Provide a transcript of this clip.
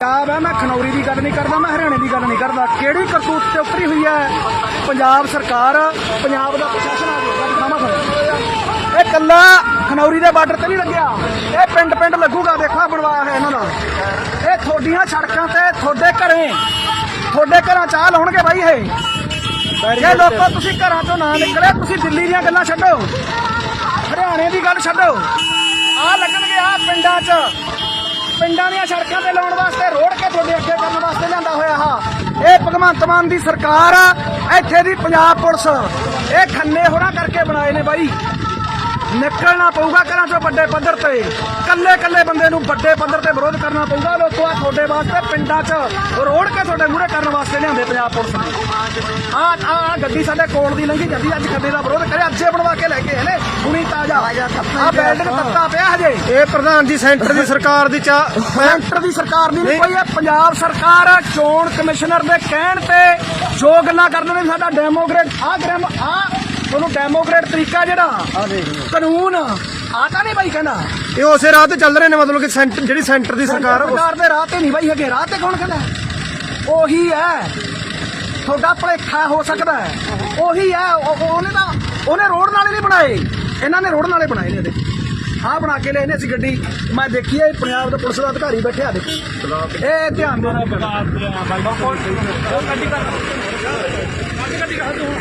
ਪੰਜਾਬ ਹੈ, ਮੈਂ ਖਨੌਰੀ ਦੀ ਗੱਲ ਨਹੀਂ ਕਰਦਾ, ਮੈਂ ਹਰਿਆਣੇ ਦੀ ਗੱਲ ਨਹੀਂ ਕਰਦਾ। ਕਿਹੜੀ ਕਰਤੂਤ ਤੇ ਉਤਰੀ ਹੋਈ ਹੈ? ਪੰਜਾਬ ਸਰਕਾਰ, ਪੰਜਾਬ ਦਾ ਪ੍ਰਸ਼ਾਸਨ ਆ ਜਾਊਗਾ, ਦਿਖਾਵਾਂ ਫਿਰ ਇਹ ਕੱਲਾ ਖਨੌਰੀ ਦੇ ਬਾਰਡਰ ਤੇ ਨਹੀਂ ਲੱਗਿਆ। ਇਹ ਪਿੰਡ ਪਿੰਡ ਲੱਗੂਗਾ, ਦੇਖੋ ਬਣਵਾਇਆ ਹੋਇਆ ਇਹਨਾਂ ਦਾ। ਇਹ ਤੁਹਾਡੀਆਂ ਸੜਕਾਂ ਤੇ ਤੁਹਾਡੇ ਘਰੇ, ਤੁਹਾਡੇ ਘਰਾਂ ਚ ਲਾਉਣਗੇ ਬਾਈ ਇਹ। ਇਹ ਲੋਕੋ ਤੁਸੀਂ ਘਰਾਂ ਚੋਂ ਨਾ ਨਿਕਲੇ, ਤੁਸੀਂ ਦਿੱਲੀ ਦੀਆਂ ਗੱਲਾਂ ਛੱਡੋ। ਹਰਿਆਣੇ ਦੀ ਗੱਲ ਛੱਡੋ। ਆ ਲੱਗਣਗੇ ਆਹ ਪਿੰਡਾਂ 'ਚ। ਪਿੰਡਾਂ ਦੀਆਂ ਸੜਕਾਂ ਤੇ ਲਾਉਣ ਵਾਸਤੇ ਭਗਵੰਤ ਮਾਨ ਦੀ ਸਰਕਾਰ ਆ, ਇੱਥੇ ਦੀ ਪੰਜਾਬ ਪੁਲਿਸ। ਇਹ ਖੰਨੇ ਹੋਰਾਂ ਕਰਕੇ ਬਣਾਏ ਨੇ ਬਾਈ। ਨਿਕਲਣਾ ਪਊਗਾ ਘਰਾਂ ਚੋਂ ਵੱਡੇ ਪੱਧਰ ਤੇ। ਕੱਲੇ ਕੱਲੇ ਬੰਦੇ ਨੂੰ ਵੱਡੇ ਪੱਧਰ ਤੇ ਵਿਰੋਧ ਕਰਨਾ ਪਊਗਾ। ਲੋਕੋ ਆ ਤੁਹਾਡੇ ਵਾਸਤੇ ਪਿੰਡਾਂ 'ਚ ਰੋੜ ਕੇ ਤੁਹਾਡੇ ਮੂਹਰੇ ਕਰਨ ਵਾਸਤੇ ਲਿਆਂਦੇ ਪੰਜਾਬ ਪੁਲਿਸ ਨੇ। ਆ ਆ ਗੱਡੀ ਸਾਡੇ ਕੋਲ ਦੀ ਲੰਘੀ ਜਾਂਦੀ ਅੱਜ ਖੰਨੇ ਦਾ ਵਿਰੋਧ ਕਰਿਆ। ਅੱਜੇ ਬਣਵਾ ਕੇ ਲੈ ਕੇ ਆਏ ਨੇ। ਹੁਣੀ ਤਾਜ਼ਾ। ਆ ਬੈਲਟ ਤੱਤਾ ਪਿਆ ਹਜੇ। ਇਹ ਪ੍ਰਧਾਨ ਜੀ ਸੈਂਟਰ ਦੀ ਸਰਕਾਰ ਦੀ ਚਾ ਸੈਂਟਰ ਦੀ ਸਰਕਾਰ ਦੀ ਨਹੀਂ ਕੋਈ ਇਹ ਪੰਜਾਬ ਸਰਕਾਰ ਚੋਣ ਕਮਿਸ਼ਨਰ ਦੇ ਕਹਿਣ ਤੇ ਜੋ ਗੱਲਾਂ ਕਰਦੇ ਨੇ ਸਾਡਾ ਡੈਮੋਕ੍ਰੇਟ ਆ ਗ੍ਰੈਮ ਆ ਤੁਹਾਨੂੰ ਡੈਮੋਕ੍ਰੇਟ ਤਰੀਕਾ ਜਿਹੜਾ ਕਾਨੂੰਨ ਆ ਤਾਂ ਨਹੀਂ ਬਾਈ ਕਹਿੰਦਾ। ਇਹ ਉਸੇ ਰਾਹ ਤੇ ਚੱਲ ਰਹੇ ਨੇ ਮਤਲਬ ਕਿ ਸੈਂਟਰ ਜਿਹੜੀ ਸੈਂਟਰ ਦੀ ਸਰਕਾਰ ਉਹ- ਸਰਕਾਰ ਦੇ ਰਾਹ ਤੇ ਨਹੀਂ ਬਾਈ ਹੈਗੇ ਰਾਹ ਤੇ ਕੌਣ ਕਹਿੰਦਾ ਉਹੀ ਹੈ। ਤੁਹਾਡਾ ਭਲੇਖਾ ਹੋ ਸਕਦਾ ਹੈ। ਉਹੀ ਹੈ ਉਹ- ਉਹਨੇ ਤਾਂ ਉਹਨੇ ਰੋਡ ਨਾਲੇ ਨਹੀਂ ਬਣਾਏ। ਇਹਨਾਂ ਨੇ ਰੋਡ ਨਾਲੇ ਬਣਾਏ ਨੇ ਇਹਦੇ ਆਹ ਬਣਾ ਕੇ ਲਿਆਏ ਨੇ ਅਸੀਂ ਗੱਡੀ। ਮੈਂ ਦੇਖੀ ਹੈ ਪੰਜਾਬ ਦਾ ਪੁਲਿਸ ਦਾ ਅਧਿਕਾਰੀ ਬੈਠਿਆ ਦੇਖੋ। ਇਹ ਧਿਆਨ ਦੇਣਾ ਗੱਡੀ ਕਰ। ਗੱਡੀ ਕਰ।